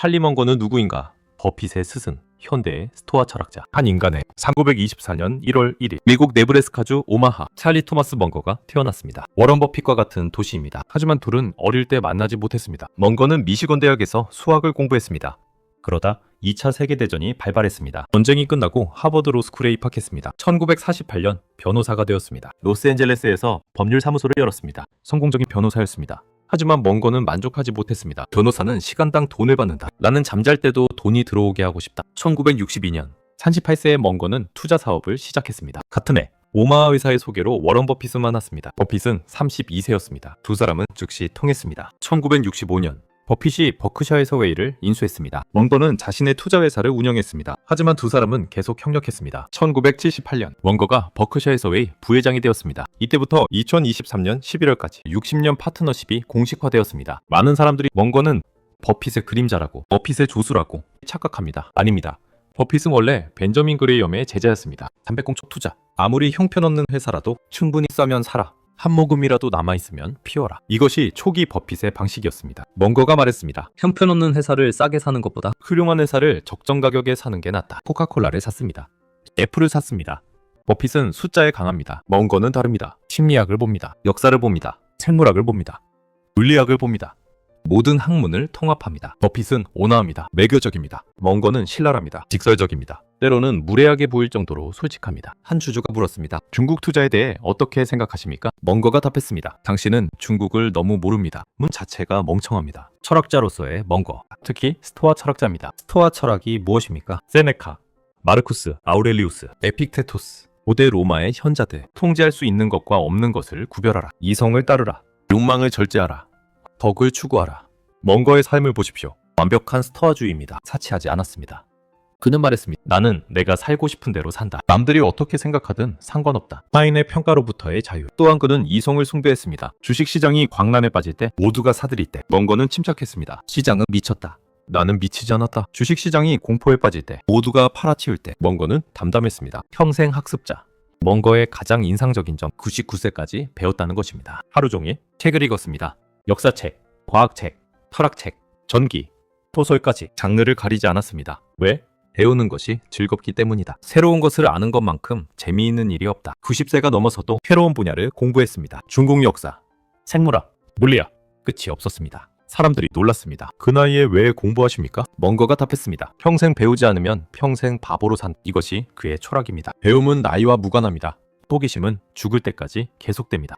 찰리 먼거는 누구인가? 버핏의 스승, 현대의 스토아 철학자. 한 인간의 1924년 1월 1일 미국 네브래스카주 오마하, 찰리 토마스 먼거가 태어났습니다. 워런 버핏과 같은 도시입니다. 하지만 둘은 어릴 때 만나지 못했습니다. 먼거는 미시건 대학에서 수학을 공부했습니다. 그러다 2차 세계대전이 발발했습니다. 전쟁이 끝나고 하버드 로스쿨에 입학했습니다. 1948년 변호사가 되었습니다. 로스앤젤레스에서 법률 사무소를 열었습니다. 성공적인 변호사였습니다. 하지만 먼거는 만족하지 못했습니다. 변호사는 시간당 돈을 받는다. 나는 잠잘 때도 돈이 들어오게 하고 싶다. 1962년 38세의 먼거는 투자 사업을 시작했습니다. 같은 해 오마하 회사의 소개로 워런 버핏을 만났습니다. 버핏은 32세였습니다. 두 사람은 즉시 통했습니다. 1965년 버핏이 버크셔에서 웨이를 인수했습니다. 먼거는 자신의 투자 회사를 운영했습니다. 하지만 두 사람은 계속 협력했습니다. 1978년 먼거가 버크셔에서 웨이 부회장이 되었습니다. 이때부터 2023년 11월까지 60년 파트너십이 공식화되었습니다. 많은 사람들이 먼거는 버핏의 그림자라고 버핏의 조수라고 착각합니다. 아닙니다. 버핏은 원래 벤저민 그레이엄의 제자였습니다. 담배꽁초 투자. 아무리 형편없는 회사라도 충분히 싸면 살아. 한 모금이라도 남아있으면 피워라. 이것이 초기 버핏의 방식이었습니다. 먼거가 말했습니다. 형편없는 회사를 싸게 사는 것보다 훌륭한 회사를 적정 가격에 사는 게 낫다. 코카콜라를 샀습니다. 애플을 샀습니다. 버핏은 숫자에 강합니다. 먼거는 다릅니다. 심리학을 봅니다. 역사를 봅니다. 생물학을 봅니다. 물리학을 봅니다. 모든 학문을 통합합니다. 버핏은 온화합니다. 매교적입니다. 먼거는 신랄합니다. 직설적입니다. 때로는 무례하게 보일 정도로 솔직합니다. 한 주주가 물었습니다. 중국 투자에 대해 어떻게 생각하십니까? 먼거가 답했습니다. 당신은 중국을 너무 모릅니다. 문 자체가 멍청합니다. 철학자로서의 먼거, 특히 스토아 철학자입니다. 스토아 철학이 무엇입니까? 세네카, 마르쿠스, 아우렐리우스, 에픽테토스, 고대 로마의 현자들, 통제할 수 있는 것과 없는 것을 구별하라. 이성을 따르라. 욕망을 절제하라. 덕을 추구하라. 먼거의 삶을 보십시오. 완벽한 스토아주의입니다. 사치하지 않았습니다. 그는 말했습니다. 나는 내가 살고 싶은 대로 산다. 남들이 어떻게 생각하든 상관없다. 타인의 평가로부터의 자유. 또한 그는 이성을 숭배했습니다. 주식시장이 광란에 빠질 때 모두가 사들일 때 먼거는 침착했습니다. 시장은 미쳤다. 나는 미치지 않았다. 주식시장이 공포에 빠질 때 모두가 팔아치울 때 먼거는 담담했습니다. 평생 학습자. 먼거의 가장 인상적인 점 99세까지 배웠다는 것입니다. 하루 종일 책을 읽었습니다. 역사책, 과학책, 철학책, 전기, 소설까지 장르를 가리지 않았습니다. 왜? 배우는 것이 즐겁기 때문이다. 새로운 것을 아는 것만큼 재미있는 일이 없다. 90세가 넘어서도 새로운 분야를 공부했습니다. 중국 역사, 생물학, 물리학, 끝이 없었습니다. 사람들이 놀랐습니다. 그 나이에 왜 공부하십니까? 먼거가 답했습니다. 평생 배우지 않으면 평생 바보로 산 이것이 그의 철학입니다. 배움은 나이와 무관합니다. 호기심은 죽을 때까지 계속됩니다.